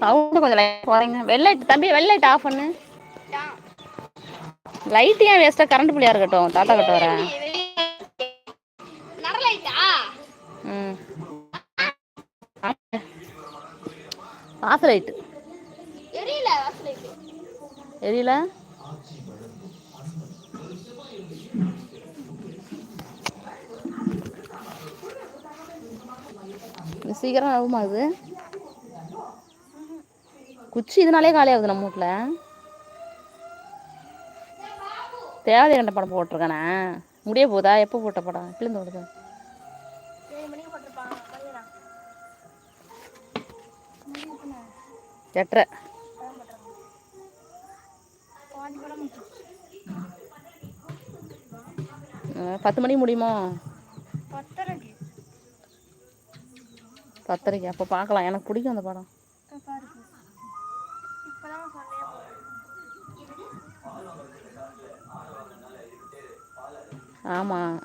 Sound கொஞ்சம் light போறீங்க. வெள்ளைட் தம்பி வெள்ளைட் ஆஃப் பண்ணு. லைட் ஏன் வேஸ்டா கரண்ட் புள்ளியா இருக்கட்டும். தாத்தா கிட்ட வரேன். நடலைட்டா ம். ஆசை லைட்டு எரியல? வாசலைட்டு எரியல சீக்கிரம் ஆகுமா அது குச்சி இதனாலே காலி ஆகுது நம்ம வீட்டில் தேவை கண்ட படம் போட்டிருக்கானே. முடிய போதா? எப்போ போட்ட படம்? எப்பலேருந்து ஓடுது எட்டரை. பத்து மணிக்கு முடியுமோ? பத்தரைக்கு. அப்போ பார்க்கலாம். எனக்கு பிடிக்கும் அந்த படம். ஆமாம்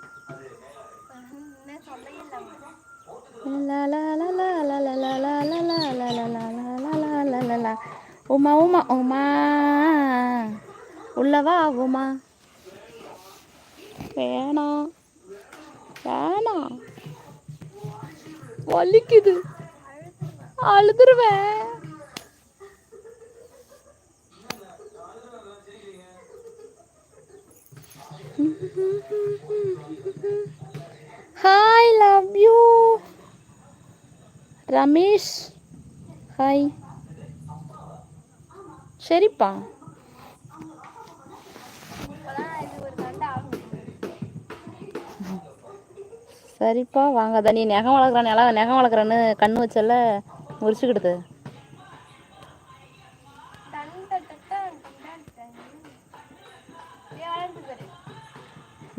உமா உமா உமா. உள்ளவா உமா. வேணாம் வேணாம் வலிக்குது. அழுதுருவேன். Hi love you Ramesh hi சரிப்பா சரிப்பா வாங்க. தண்ணி நெகம் வளர்க்குறேன். நெகம் வளர்க்குறேன்னு கண்ணு வச்சல முறிச்சுக்கிடுது.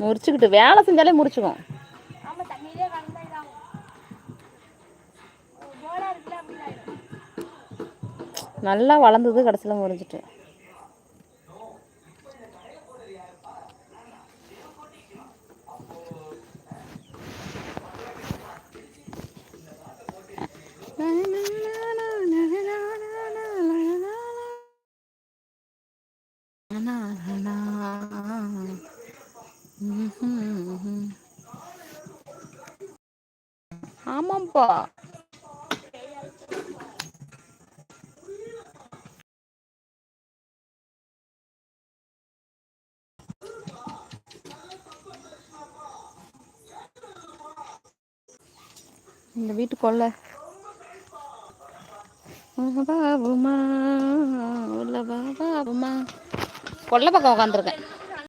முறிச்சுக்கிட்டு வேலை செஞ்சாலே முறிச்சுக்கும். நல்லா வளர்ந்தது கடைசியில் முறிஞ்சிட்டு. ஆமாப்பா இந்த வீட்டு கொல்லை பாபுமா உள்ள பாபுமா கொல்லை பக்கம் உட்காந்துருக்கேன்